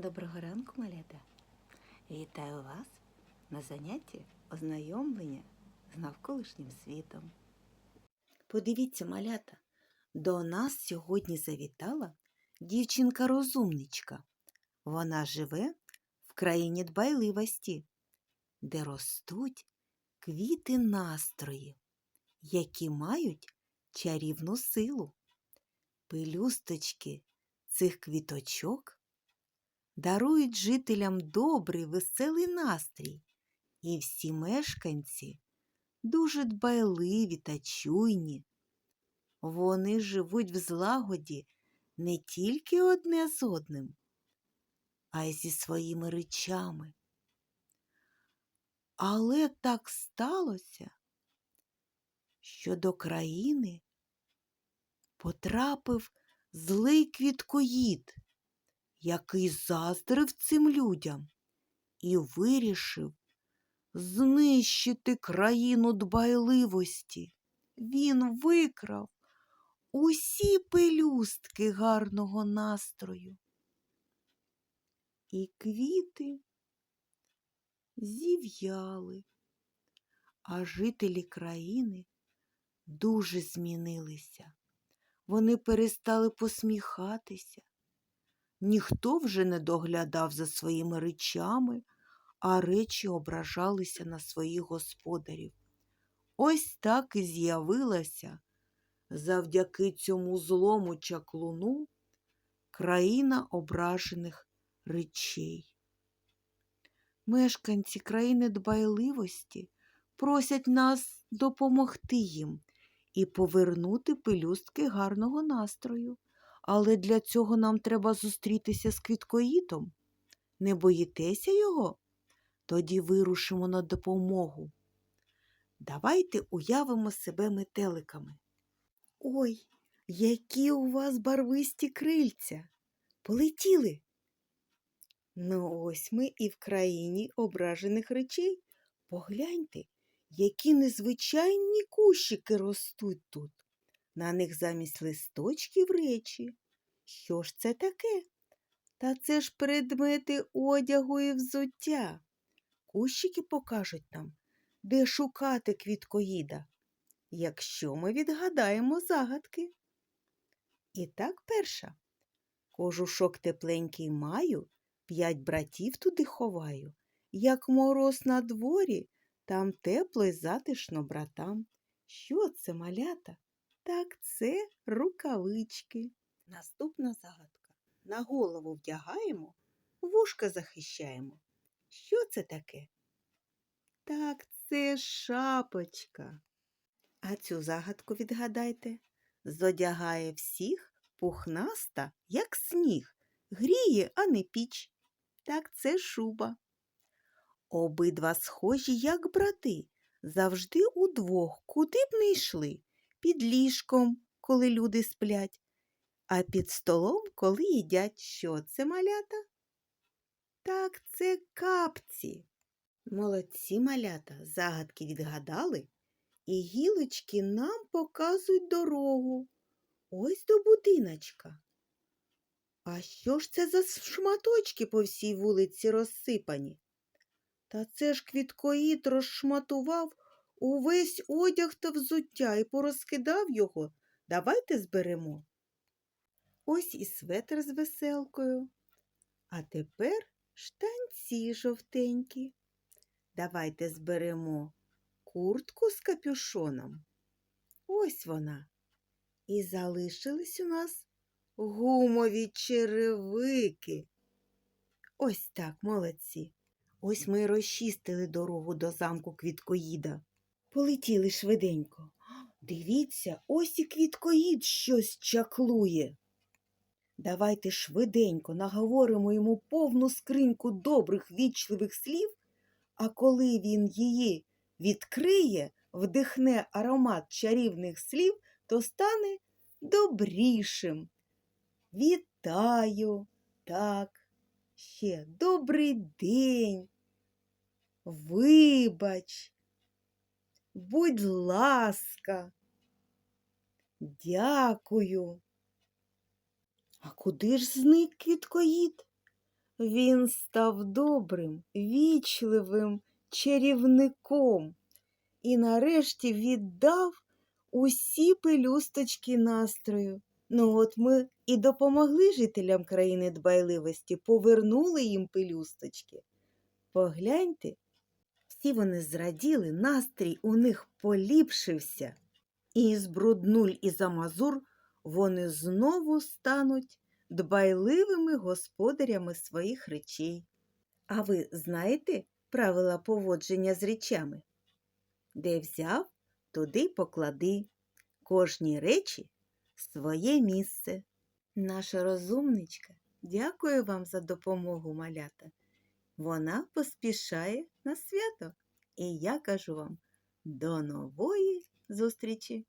Доброго ранку, малята! Вітаю вас на занятті ознайомлення з навколишнім світом. Подивіться, малята, до нас сьогодні завітала дівчинка-розумничка. Вона живе в країні дбайливості, де ростуть квіти настрої, які мають чарівну силу. Пелюсточки цих квіточок дарують жителям добрий веселий настрій, і всі мешканці дуже дбайливі та чуйні. Вони живуть в злагоді не тільки одне з одним, а й зі своїми речами. Але так сталося, що до країни потрапив злий квіткоїд, який заздрив цим людям і вирішив знищити країну дбайливості. Він викрав усі пелюстки гарного настрою. І квіти зів'яли, а жителі країни дуже змінилися. Вони перестали посміхатися. Ніхто вже не доглядав за своїми речами, а речі ображалися на своїх господарів. Ось так і з'явилася завдяки цьому злому чаклуну країна ображених речей. Мешканці країни дбайливості просять нас допомогти їм і повернути пелюстки гарного настрою. Але для цього нам треба зустрітися з квіткоїдом. Не боїтеся його? Тоді вирушимо на допомогу. Давайте уявимо себе метеликами. Ой, які у вас барвисті крильця. Полетіли. Ну, ось ми і в країні ображених речей. Погляньте, які незвичайні кущики ростуть тут. На них замість листочків речі. Що ж це таке? Та це ж предмети одягу і взуття. Кущики покажуть нам, де шукати квіткоїда, якщо ми відгадаємо загадки. І так перша. Кожушок тепленький маю, п'ять братів туди ховаю. Як мороз на дворі, там тепло й затишно братам. Що це малята? Так, це рукавички. Наступна загадка. На голову вдягаємо, вушка захищаємо. Що це таке? Так, це шапочка. А цю загадку відгадайте. Зодягає всіх пухнаста, як сніг, гріє, а не піч. Так це шуба. Обидва схожі, як брати, завжди удвох, куди б не йшли під ліжком, коли люди сплять, а під столом, коли їдять. Що це малята? Так, це капці. Молодці малята, загадки відгадали, і гілочки нам показують дорогу. Ось до будиночка. А що ж це за шматочки по всій вулиці розсипані? Та це ж квіткоїд розшматував увесь одяг та взуття і порозкидав його. Давайте зберемо. Ось і светр з веселкою. А тепер штанці жовтенькі. Давайте зберемо куртку з капюшоном. Ось вона. І залишились у нас гумові черевики. Ось так, молодці. Ось ми розчистили дорогу до замку квіткоїда. Полетіли швиденько. Дивіться, ось і квіткоїд щось чаклує. Давайте швиденько наговоримо йому повну скриньку добрих вічливих слів, а коли він її відкриє, вдихне аромат чарівних слів, то стане добрішим. Вітаю, так, ще добрий день. Вибач, будь ласка, дякую. А куди ж зник квіткоїд? він став добрим, вічливим чарівником і нарешті віддав усі пелюсточки настрою. Ну от ми і допомогли жителям країни дбайливості, повернули їм пелюсточки. Погляньте, всі вони зраділи, настрій у них поліпшився. І з бруднуль і замазур вони знову стануть дбайливими господарями своїх речей. А ви знаєте правила поводження з речами? Де взяв, туди поклади. Кожній речі своє місце. Наша розумничка дякую вам за допомогу, малята. Вона поспішає на свято. І я кажу вам до нової зустрічі!